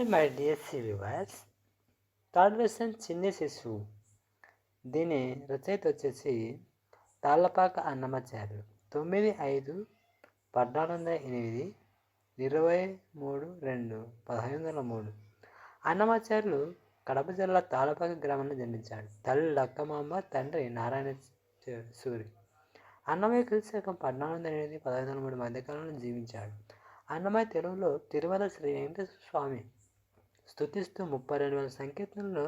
Hi my dear సివివర్స్ third version చిన్ని శిశువు దీని రచయిత వచ్చేసి తాళ్ళపాక అన్నమాచార్యులు తొమ్మిది ఐదు పద్నాలుగు వందల ఎనిమిది ఇరవై మూడు రెండు పదహైదు వందల మూడు. అన్నమాచార్యులు కడప జిల్లా తాళపాక గ్రామంలో జన్మించాడు తల్లి లక్కమాంబ తండ్రి నారాయణ సూరి. అన్నమయ్య క్రీస్తు పద్నాలుగు వందల ఎనిమిది పదహైదు వందల మూడు మధ్యకాలంలో జీవించాడు. అన్నమయ్య తెలుగులో తిరుమల శ్రీ వెంకటేశ్వర స్వామి స్థుతిస్తూ ముప్పై రెండు వేల సంకీర్తనలు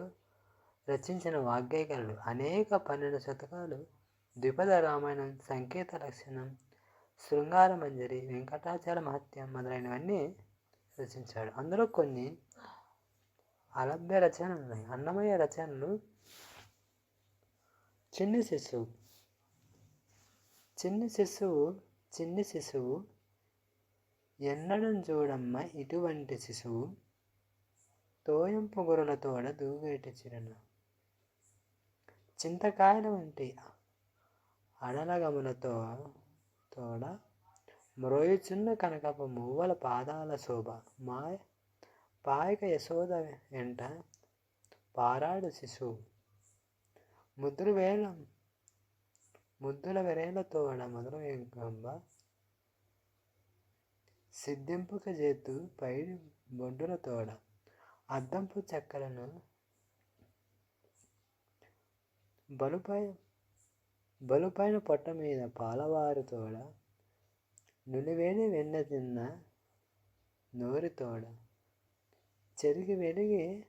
రచించిన వాగ్గేయకారుడు అనేక పన్నెండు శతకాలు ద్విపద రామాయణం సంకేత లక్షణం శృంగార మంజరి వెంకటాచార మహత్యం మొదలైనవన్నీ రచించాడు. అందులో కొన్ని అలభ్య రచనలు ఉన్నాయి. అన్నమయ్య రచనలు చిన్ని శిశువు చిన్ని శిశువు చిన్ని శిశువు ఎన్నడం చూడమ్మ ఇటువంటి శిశువు తోయంపు తోడ దూగేటి చిరణ. చింతకాయల వంటి అడలగములతో తోడ మ్రోయుచున్న కనకపు మువ్వల పాదాల శోభ. మాయ పాయక యశోద వెంట పారాడు శిశువు. ముద్దులు వేల ముద్దుల వెరేలతోడ మధుర వెంకంబ సిద్ధింపుక చేతు పై బొడ్డుల తోడ. అద్దంపు చెక్కలను బలుపై బలుపైన పొట్ట మీద పాలవారు తోడ నులివేడి వెన్న తిన్న నోరు తోడ. చెరిగి వెలిగి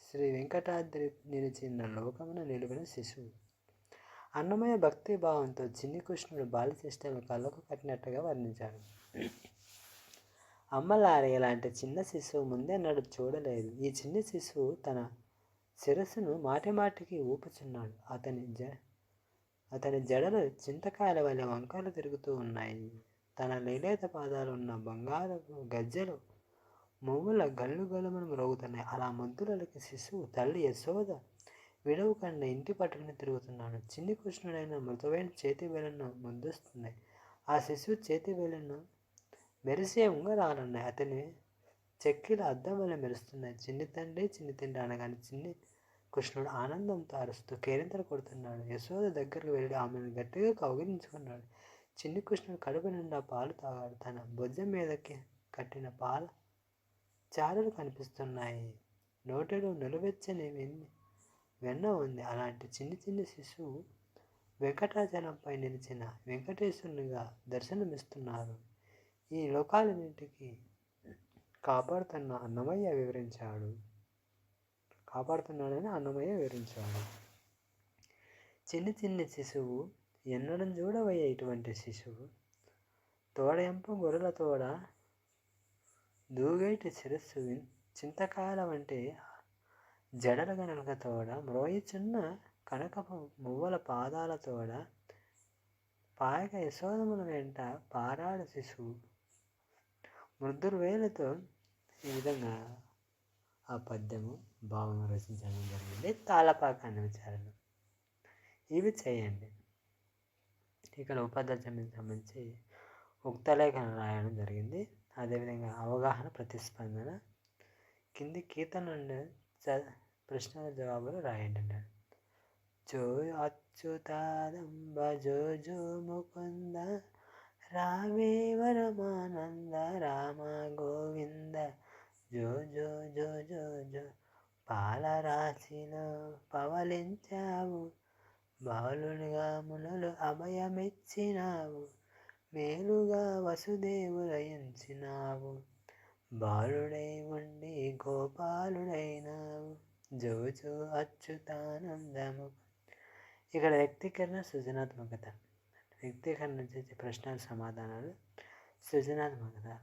శ్రీ వెంకటాద్రి నిలిచిన లోకమున నిలిపిన శిశువు. అన్నమయ భక్తి భావంతో చిన్ని కృష్ణుడు బాలశిష్టను కళ్ళకు కట్టినట్టుగా వర్ణించాడు. అమ్మలారి ఇలాంటి చిన్న శిశువు ముందే నడు చూడలేదు. ఈ చిన్న శిశువు తన శిరస్సును మాటిమాటికి ఊపుచున్నాడు. అతని జ అతని జడలు చింతకాయల వల్ల వంకలు తిరుగుతూ ఉన్నాయి. తన లేలేత పాదాలు ఉన్న బంగారు గజ్జలు మువ్వుల గల్లు గల్లుమను రోగుతున్నాయి అలా ముద్దులకి శిశువు తల్లి యశోద విడవు కన్నా ఇంటి పట్టుకుని తిరుగుతున్నాడు. చిన్ని కృష్ణుడైన మృతమైన చేతి వేలను ముద్దుస్తున్నాయి ఆ శిశువు చేతి వేలను మెరిసే ఉంగరాలున్నాయి అతని చెక్కిల అద్దం మెరుస్తున్నాయి చిన్ని తండ్రి చిన్ని తండ్రి అనగానే చిన్ని కృష్ణుడు ఆనందంతో అరుస్తూ కేరింతలు కొడుతున్నాడు. యశోద దగ్గరకు వెళ్ళి ఆమెను గట్టిగా కౌగిలించుకున్నాడు. చిన్ని కృష్ణుడు కడుపు నిండా పాలు తాగాడు. తన భుజం మీదకి కట్టిన పాల చారులు కనిపిస్తున్నాయి. నోటిలో నిలువెచ్చని వెన్ని వెన్న ఉంది. అలాంటి చిన్ని చిన్ని శిశువు వెంకటాచలంపై నిలిచిన వెంకటేశ్వరునిగా దర్శనమిస్తున్నారు. ఈ లోకాలన్నింటికి కాపాడుతున్న అన్నమయ్య వివరించాడు. కాపాడుతున్నాడని అన్నమయ్య వివరించాడు. చిన్ని చిన్ని శిశువు ఎన్నడం చూడవయ్యే ఇటువంటి శిశువు తోడయంప గొర్రెల తోడ దూగేటి శిరస్సు చింతకాయల వంటి జడల గనక తోడ మ్రోయిచున్న కనకపు మువ్వల పాదాల తోడ పాయక యశోదముల వెంట పారాడు శిశువు మృదురు వేలతో ఈ విధంగా ఆ పద్యము భావం రచించడం జరిగింది. తాళపాక అనే విచారణ. ఇవి చేయండి. ఇక్కడ ఉపాధ్యాయునికి సంబంధించి ఉక్తలేఖన రాయడం జరిగింది. అదేవిధంగా అవగాహన ప్రతిస్పందన కింది కీర్తన ప్రశ్నల జవాబులు రాయండి అన్నాడు జో అచ్యుతాదంబ జో జో ముకుంద రామే వరమానంద రామ గోవింద జో జో జో జో జో. పాలరాశిలో పవలించావు బాలునిగా మునులు అభయమిచ్చినావు మేలుగా వసుదేవులయించినావు. బాలుడై ఉండి గోపాలుడైనావు జోజో అచ్యుతానందము. ఇక్కడ వ్యక్తీకరణ సృజనాత్మకత. వ్యక్తీకరణ చేసే ప్రశ్నల సమాధానాలు సృజనాత్మకత.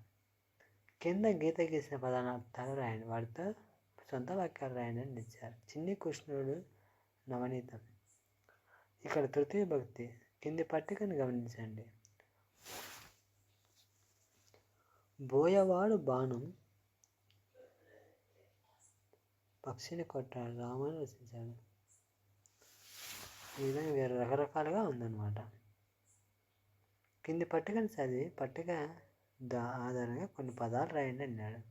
కింద గీత గీసిన పదాన అర్థాలు రాయండి. వాటితో సొంత వాక్యాలు రాయండి అని ఇచ్చారు. చిన్ని కృష్ణుడు నవనీతం. ఇక్కడ తృతీయ భక్తి. కింది పట్టికను గమనించండి. బోయవాడు బాణం పక్షిని కొట్టాడు. రామాన్ని రచించాడు. ఈ విధంగా వేరే రకరకాలుగా ఉందన్నమాట. కింది పట్టికను చదివి పట్టిక దా ఆధారంగా కొన్ని పదాలు రాయండి అన్నాడు.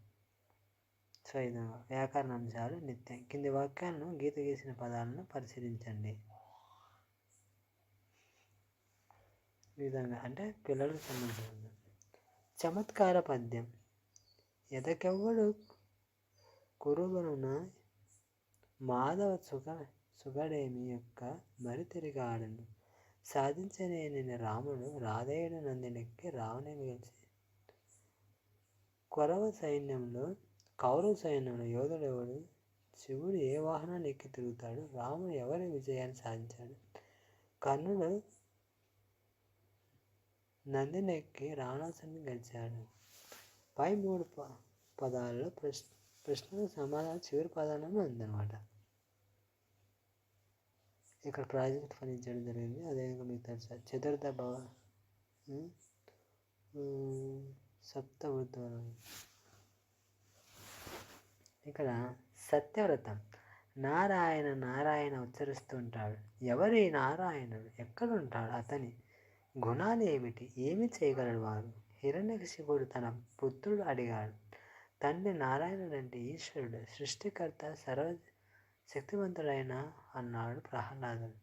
సో ఇదంగా వ్యాకరణ అంశాలు నిత్యం. కింది వాక్యాలను గీత గీసిన పదాలను పరిశీలించండి. ఈ విధంగా అంటే పిల్లలకు సంబంధించిన చమత్కార పద్యం. ఎదకెవ్వడు కురుగునున మాధవ సుగ సుగడేమి యొక్క మరి తిరిగాడను సాధించలేని రాముడు రాధేయుడు నందినెక్కి రావణేమి గెలిచి కొరవ సైన్యంలో కౌరవ సైన్యంలో యోధుడెవడు? శివుడు ఏ వాహనాన్ని ఎక్కి తిరుగుతాడు? రాముడు ఎవరి విజయాన్ని సాధించాడు? కర్ణుడు నందినెక్కి రావణాసుని గెలిచాడు. పై మూడు ప పదాల్లో ప్రశ్న ప్రశ్నకు సమాధానం చివరి పదాలను ఉందన్నమాట ఇక్కడ ప్రాజెక్ట్ ఫలించడం జరిగింది. అదేవిధంగా మీకు తెలుసా చతుర్థ భవ సప్త వృద్ధం ఇక్కడ సత్యవ్రతం. నారాయణ నారాయణ ఉచ్చరిస్తుంటాడు. ఎవరి నారాయణుడు? ఎక్కడుంటాడు అతని? గుణాలు ఏమిటి? ఏమి చేయగలడు వారు హిరణ్యకశిపుడు తన పుత్రుడు అడిగాడు. తండ్రి నారాయణుడు అంటే ఈశ్వరుడు. సృష్టికర్త సర్వ శక్తివంతుడైన అన్నాడు ప్రహ్లాదుడు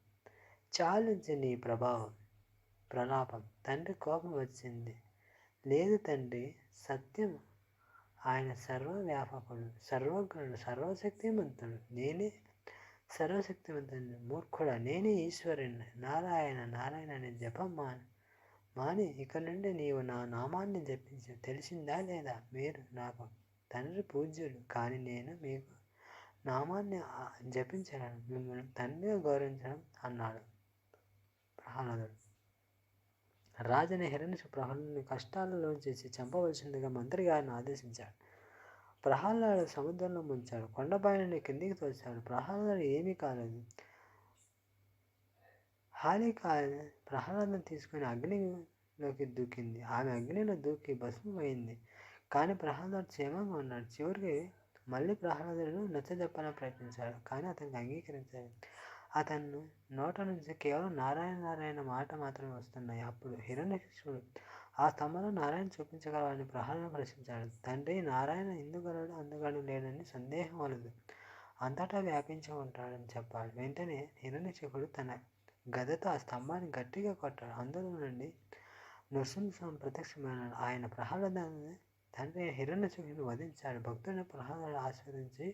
చాలించి నీ ప్రభావం. ప్రలాపం. తండ్రి కోపం వచ్చింది. లేదు తండ్రి సత్యం. ఆయన సర్వవ్యాపకుడు సర్వజ్ఞుడు సర్వశక్తిమంతుడు. నేనే సర్వశక్తివంతుడు మూర్ఖుడ. నేనే ఈశ్వరుణ్ణి. నారాయణ నారాయణ అనే జపం మా మాని ఇక నుండి నీవు నా నామాన్ని జపించు. తెలిసిందా లేదా? మీరు నాకు తండ్రి పూజ్యుడు కానీ నేను మీకు నామాన్ని జపించడం మిమ్మల్ని తండ్రిగా గౌరవించడం అన్నాడు ప్రహ్లాదుడు. రాజని హిరణ్య ప్రహ్లాదుని కష్టాలలో చేసి చంపవలసిందిగా మంత్రి గారిని ఆదేశించాడు. ప్రహ్లాదుడు సముద్రంలో ముంచాడు. కొండపైన కిందికి తోచాడు ప్రహ్లాదుడు ఏమీ కాలేదు. హాలిక ప్రహ్లాదం తీసుకుని అగ్నిలోకి దూకింది. ఆమె అగ్నిలో దూకి భస్మమైంది. కానీ ప్రహ్లాదుడు క్షేమంగా ఉన్నాడు. చివరికి మళ్ళీ ప్రహ్లాదుడు నచ్చజెప్పాలని ప్రయత్నించాడు. కానీ అతనికి అంగీకరించాడు అతను నోట నుంచి కేవలం నారాయణ నారాయణ మాట మాత్రమే వస్తున్నాయి. అప్పుడు హిరణ్యకృష్ణుడు ఆ స్తంభంలో నారాయణ చూపించగలవని ప్రహ్లాదం ప్రశ్నించాడు. తండ్రి నారాయణ ఇందుగలడు అందుగలడు లేడని సందేహం వలదు. అంతటా వ్యాపించి ఉంటాడని చెప్పాడు వెంటనే హిరణ్యశకుడు తన గదతో ఆ స్తంభాన్ని గట్టిగా కొట్టాడు. అందులో నుండి నృసింహం ప్రత్యక్షమైనాడు. ఆయన ప్రహ్లాదాన్ని తండ్రి హిరణ్యశకుని వధించాడు. భక్తుడిని ప్రహ్లాదుడు ఆస్వాదించి